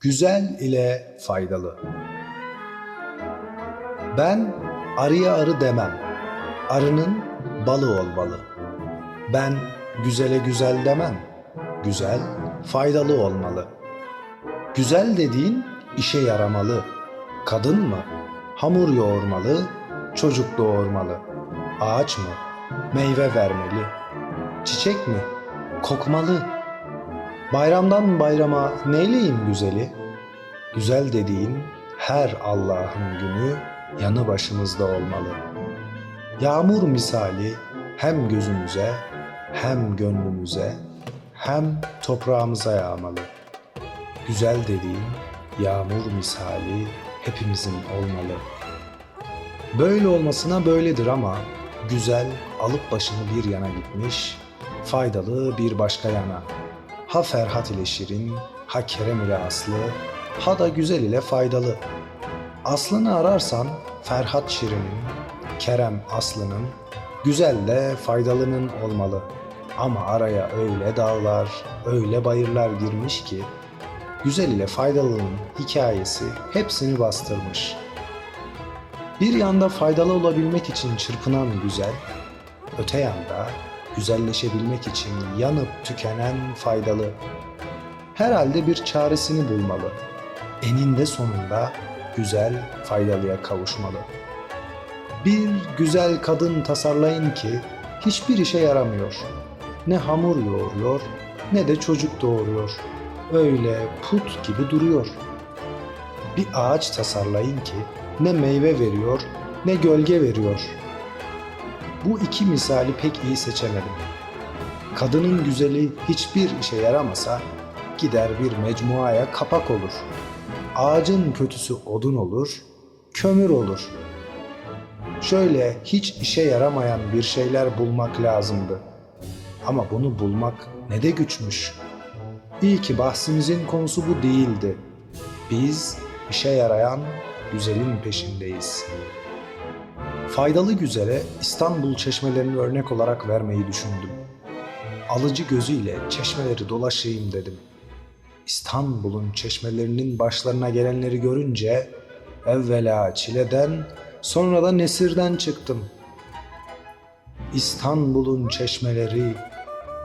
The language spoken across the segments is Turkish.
Güzel ile faydalı. Ben arıya arı demem. Arının balı olmalı. Ben güzele güzel demem. Güzel faydalı olmalı. Güzel dediğin işe yaramalı. Kadın mı? Hamur yoğurmalı, çocuk doğurmalı. Ağaç mı? Meyve vermeli. Çiçek mi? Kokmalı. Bayramdan bayrama neyleyim güzeli? Güzel dediğin her Allah'ın günü yanı başımızda olmalı. Yağmur misali hem gözümüze hem gönlümüze hem toprağımıza yağmalı. Güzel dediğin yağmur misali hepimizin olmalı. Böyle olmasına böyledir ama güzel alıp başını bir yana gitmiş, faydalı bir başka yana. Ha Ferhat ile Şirin, ha Kerem ile Aslı, ha da güzel ile faydalı. Aslını ararsan Ferhat Şirin'in, Kerem Aslı'nın, güzel de faydalının olmalı. Ama araya öyle dağlar, öyle bayırlar girmiş ki güzel ile faydalının hikayesi hepsini bastırmış. Bir yanda faydalı olabilmek için çırpınan güzel, öte yanda güzelleşebilmek için yanıp tükenen faydalı. Herhalde bir çaresini bulmalı. Eninde sonunda güzel faydalıya kavuşmalı. Bir güzel kadın tasarlayın ki hiçbir işe yaramıyor. Ne hamur yoğuruyor ne de çocuk doğuruyor. Öyle put gibi duruyor. Bir ağaç tasarlayın ki ne meyve veriyor ne gölge veriyor. Bu iki misali pek iyi seçemedim. Kadının güzeli hiçbir işe yaramasa gider bir mecmuaya kapak olur. Ağacın kötüsü odun olur, kömür olur. Şöyle hiç işe yaramayan bir şeyler bulmak lazımdı. Ama bunu bulmak ne de güçmüş. İyi ki bahsimizin konusu bu değildi. Biz işe yarayan güzelin peşindeyiz. Faydalı güzele İstanbul çeşmelerini örnek olarak vermeyi düşündüm. Alıcı gözüyle çeşmeleri dolaşayım dedim. İstanbul'un çeşmelerinin başlarına gelenleri görünce evvela çileden sonra da nesirden çıktım. İstanbul'un çeşmeleri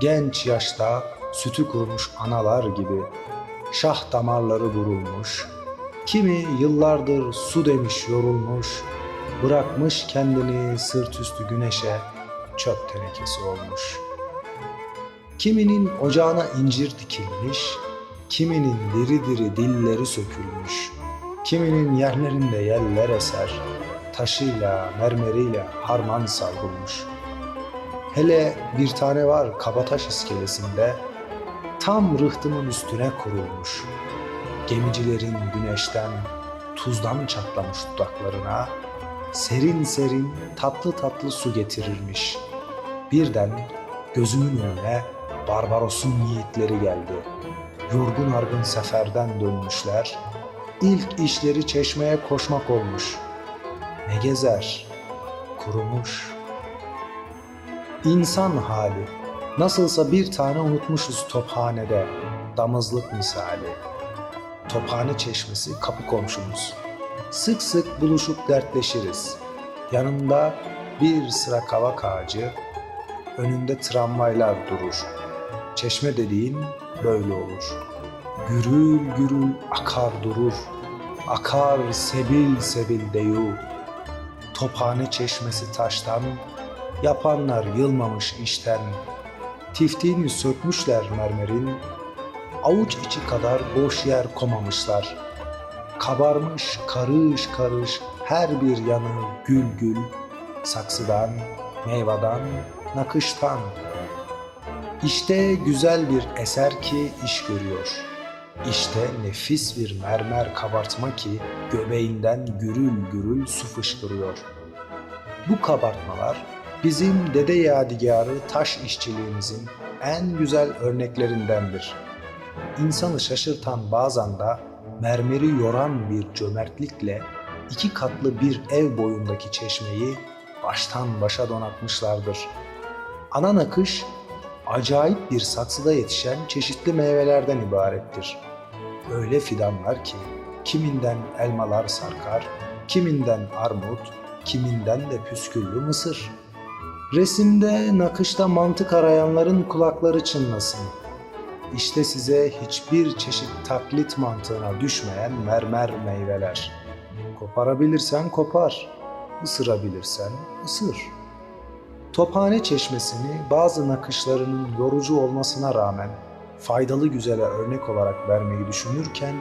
genç yaşta sütü kurumuş analar gibi şah damarları vurulmuş, kimi yıllardır su demiş yorulmuş, bırakmış kendini sırt üstü güneşe çöp tenekesi olmuş. Kiminin ocağına incir dikilmiş, kiminin diri diri dilleri sökülmüş, kiminin yerlerinde yeller eser, taşıyla, mermeriyle harman savrulmuş. Hele bir tane var Kabataş iskelesinde, tam rıhtımın üstüne kurulmuş. Gemicilerin güneşten, tuzdan çatlamış dudaklarına serin serin tatlı tatlı su getirirmiş. Birden gözümün önüne Barbaros'un yiğitleri geldi. Yorgun argın seferden dönmüşler. İlk işleri çeşmeye koşmak olmuş. Ne gezer? Kurumuş. İnsan hali. Nasılsa bir tane unutmuşuz tophanede. Damızlık misali. Tophane çeşmesi kapı komşumuz. Sık sık buluşup dertleşiriz. Yanında bir sıra kavak ağacı, önünde tramvaylar durur. Çeşme dediğin böyle olur. Gürül gürül akar durur. Akar sebil sebil deyu. Tophane çeşmesi taştan, yapanlar yılmamış işten. Tiftiğini sökmüşler mermerin, avuç içi kadar boş yer komamışlar. Kabarmış karış karış her bir yanı gül gül, saksıdan, meyvadan, nakıştan. İşte güzel bir eser ki iş görüyor. İşte nefis bir mermer kabartma ki göbeğinden gürül gürül su fışkırıyor. Bu kabartmalar bizim dede yadigarı taş işçiliğimizin en güzel örneklerindendir. İnsanı şaşırtan bazen de mermeri yoran bir cömertlikle iki katlı bir ev boyundaki çeşmeyi baştan başa donatmışlardır. Ana nakış acayip bir saksıda yetişen çeşitli meyvelerden ibarettir. öyle fidanlar ki kiminden elmalar sarkar, kiminden armut, kiminden de püsküllü mısır. Resimde, nakışta mantık arayanların kulakları çınlasın. İşte size hiçbir çeşit taklit mantığına düşmeyen mermer meyveler. Koparabilirsen kopar, ısırabilirsen ısır. Tophane çeşmesini bazı nakışlarının yorucu olmasına rağmen faydalı güzele örnek olarak vermeyi düşünürken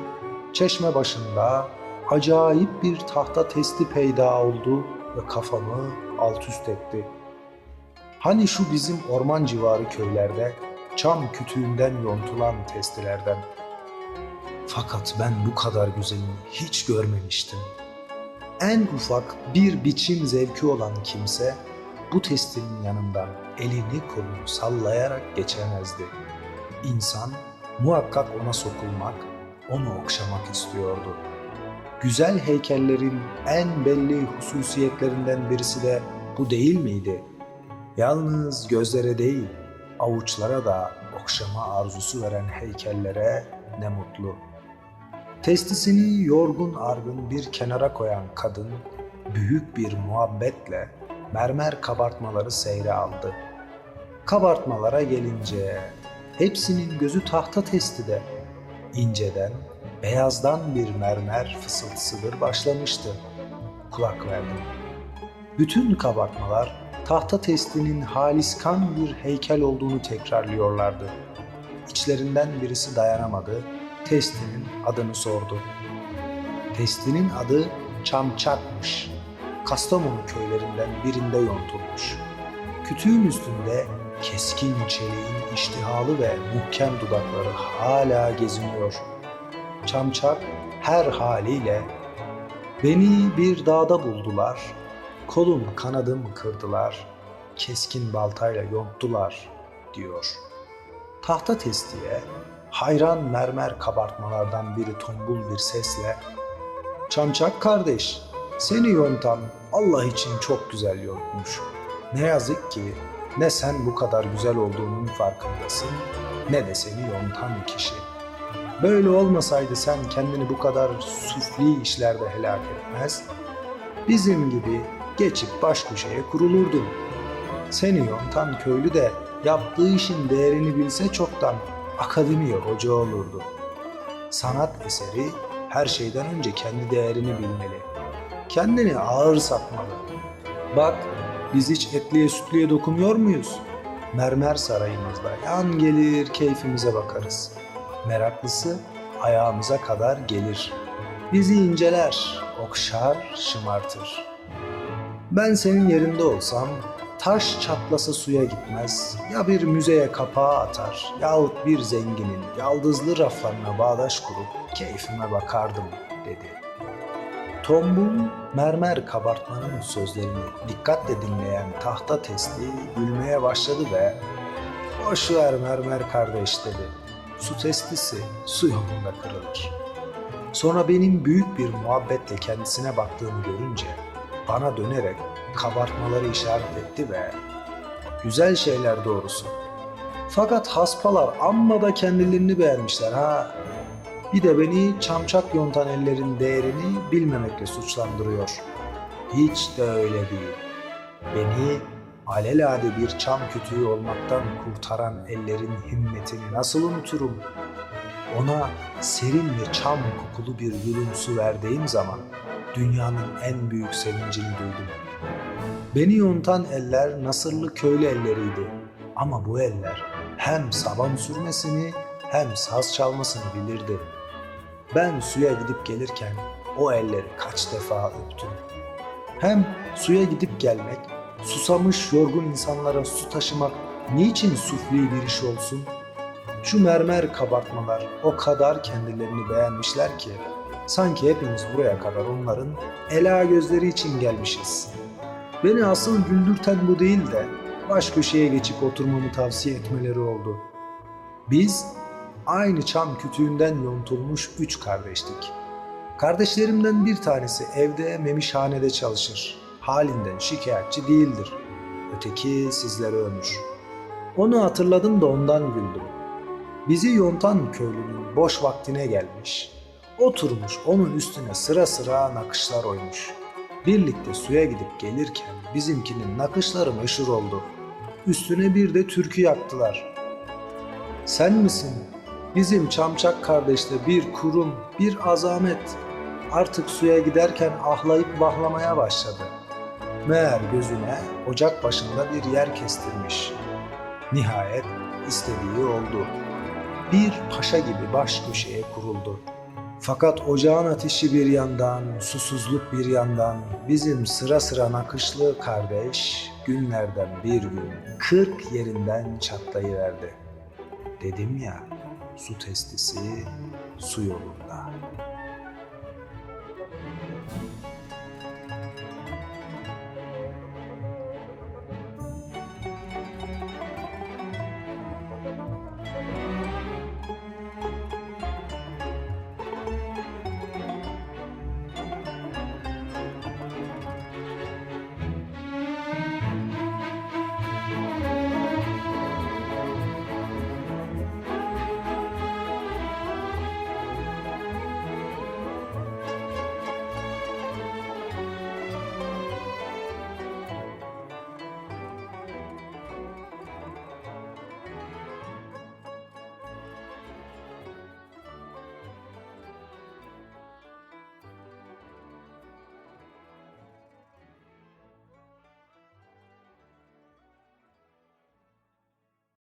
çeşme başında acayip bir tahta testi peyda oldu ve kafamı alt üst etti. Hani şu bizim orman civarı köylerde çam kütüğünden yontulan testilerden. Fakat ben bu kadar güzelini hiç görmemiştim. En ufak bir biçim zevki olan kimse bu testinin yanından elini kolunu sallayarak geçemezdi. İnsan muhakkak ona sokulmak, onu okşamak istiyordu. Güzel heykellerin en belli hususiyetlerinden birisi de bu değil miydi? Yalnız gözlere değil, avuçlara da okşama arzusu veren heykellere ne mutlu. Testisini yorgun argın bir kenara koyan kadın büyük bir muhabbetle mermer kabartmaları seyre aldı. Kabartmalara gelince hepsinin gözü tahta testide. İnceden, beyazdan bir mermer fısıltısıdır başlamıştı. Kulak verdim. Bütün kabartmalar tahta testinin haliskan bir heykel olduğunu tekrarlıyorlardı. İçlerinden birisi dayanamadı, testinin adını sordu. Testinin adı Çamçak'mış. Kastamonu köylerinden birinde yontulmuş. Kütüğün üstünde keskin çeliğin iştihalı ve muhkem dudakları hala geziniyor. Çamçak her haliyle beni bir dağda buldular, kolum kanadım kırdılar, keskin baltayla yonttular diyor. Tahta testiye hayran mermer kabartmalardan biri tombul bir sesle Çamçak kardeş, seni yontan Allah için çok güzel yontmuş. Ne yazık ki ne sen bu kadar güzel olduğunun farkındasın ne de seni yontan kişi. Böyle olmasaydı sen kendini bu kadar süfli işlerde helak etmez, bizim gibi geçip baş köşeye. Seni yontan köylü de yaptığı işin değerini bilse çoktan akademiye hoca olurdu. Sanat eseri her şeyden önce kendi değerini bilmeli. Kendini ağır satmalı. Bak biz hiç etliye sütlüye dokunuyor muyuz? Mermer sarayımızda yan gelir keyfimize bakarız. Meraklısı ayağımıza kadar gelir. Bizi inceler, okşar, şımartır. Ben senin yerinde olsam taş çatlasa suya gitmez, ya bir müzeye kapağı atar yahut bir zenginin yaldızlı raflarına bağdaş kurup keyfime bakardım dedi. Tombul mermer kabartmanın sözlerini dikkatle dinleyen tahta testi gülmeye başladı ve ''Boş ver mermer kardeş'' dedi. Su testisi su yolunda kırılır. Sonra benim büyük bir muhabbetle kendisine baktığımı görünce bana dönerek kabartmaları işaret etti ve güzel şeyler doğrusu. Fakat haspalar amma da kendilerini beğenmişler ha. Bir de beni çamçak yontan ellerin değerini bilmemekle suçlandırıyor. Hiç de öyle değil. Beni alelade bir çam kütüğü olmaktan kurtaran ellerin himmetini nasıl unuturum? Ona serin ve çam kokulu bir yudum su verdiğim zaman dünyanın en büyük sevincini duydum. Beni yontan eller Nasırlı köylü elleriydi. Ama bu eller hem saban sürmesini hem saz çalmasını bilirdi. Ben suya gidip gelirken o elleri kaç defa öptüm. Hem suya gidip gelmek, susamış yorgun insanlara su taşımak niçin sufli bir iş olsun? Şu mermer kabartmalar o kadar kendilerini beğenmişler ki sanki hepimiz buraya kadar onların ela gözleri için gelmişiz. Beni asıl güldürten bu değil de baş köşeye geçip oturmamı tavsiye etmeleri oldu. Biz aynı çam kütüğünden yontulmuş üç kardeştik. Kardeşlerimden bir tanesi evde memişhanede çalışır. Halinden şikayetçi değildir. Öteki sizlere ömür. Onu hatırladım da ondan güldüm. Bizi yontan köylünün boş vaktine gelmiş. Oturmuş onun üstüne sıra sıra nakışlar oymuş. Birlikte suya gidip gelirken bizimkinin nakışları meşhur oldu. Üstüne bir de türkü yaptılar. Sen misin? Bizim Çamçak kardeşte bir kurum, bir azamet. Artık suya giderken ahlayıp vahlamaya başladı. Meğer gözüne ocak başında bir yer kestirmiş. Nihayet istediği oldu. Bir paşa gibi baş köşeye kuruldu. Fakat ocağın ateşi bir yandan, susuzluk bir yandan, bizim sıra sıra nakışlı kardeş günlerden bir gün kırk yerinden çatlayıverdi. Dedim ya, su testisi su yolunda.